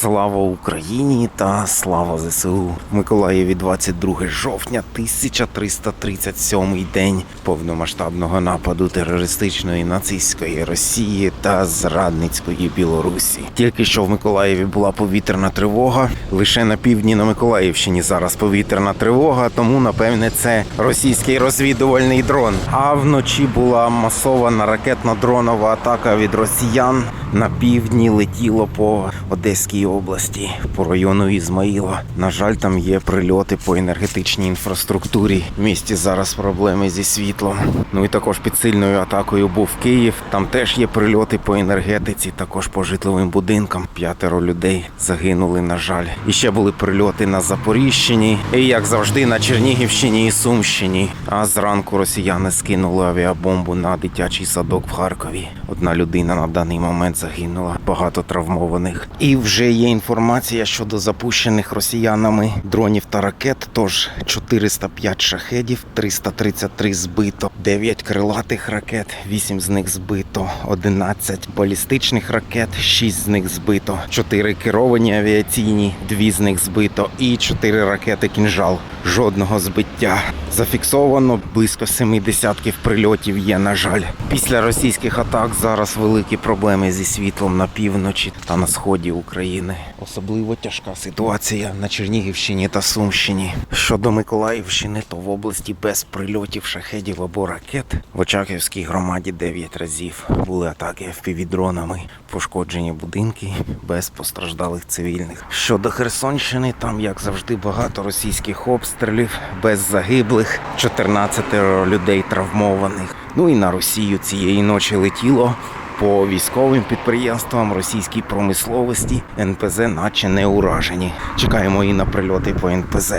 Слава Україні та слава ЗСУ. В Миколаєві 22 жовтня 1337 день повномасштабного нападу терористичної нацистської Росії та зрадницької Білорусі. Тільки що в Миколаєві була повітряна тривога. Лише на півдні на Миколаївщині зараз повітряна тривога, тому напевне це російський розвідувальний дрон. А вночі була масована ракетно-дронова атака від росіян на півдні летіло по Одеській області, по району Ізмаїла. На жаль, там є прильоти по енергетичній інфраструктурі. В місті зараз проблеми зі світлом. Ну і також під сильною атакою був Київ. Там теж є прильоти по енергетиці, також по житловим будинкам. П'ятеро людей загинули, на жаль. І ще були прильоти на Запоріжчині, і як завжди на Чернігівщині і Сумщині. А зранку росіяни скинули авіабомбу на дитячий садок в Харкові. Одна людина на даний момент загинула, багато травмованих. І вже є інформація щодо запущених росіянами дронів та ракет. Тож 405 шахедів, 333 збито, 9 крилатих ракет, 8 з них збито, 11 балістичних ракет, 6 з них збито, 4 керовані авіаційні, 2 з них збито і 4 ракети кінжал. Жодного збиття. Зафіксовано близько семи десятків прильотів є, на жаль. Після російських атак зараз великі проблеми зі світлом на півночі та на сході України. Особливо тяжка ситуація на Чернігівщині та Сумщині. Щодо Миколаївщини, то в області без прильотів шахедів або ракет в Очаківській громаді 9 разів були атаки впівдронами, пошкоджені будинки без постраждалих цивільних. Щодо Херсонщини, там як завжди багато російських обстрілів без загиблих, 14 людей травмованих. Ну і на Росію цієї ночі летіло по військовим підприємствам російській промисловості НПЗ наче не уражені. Чекаємо і на прильоти по НПЗ.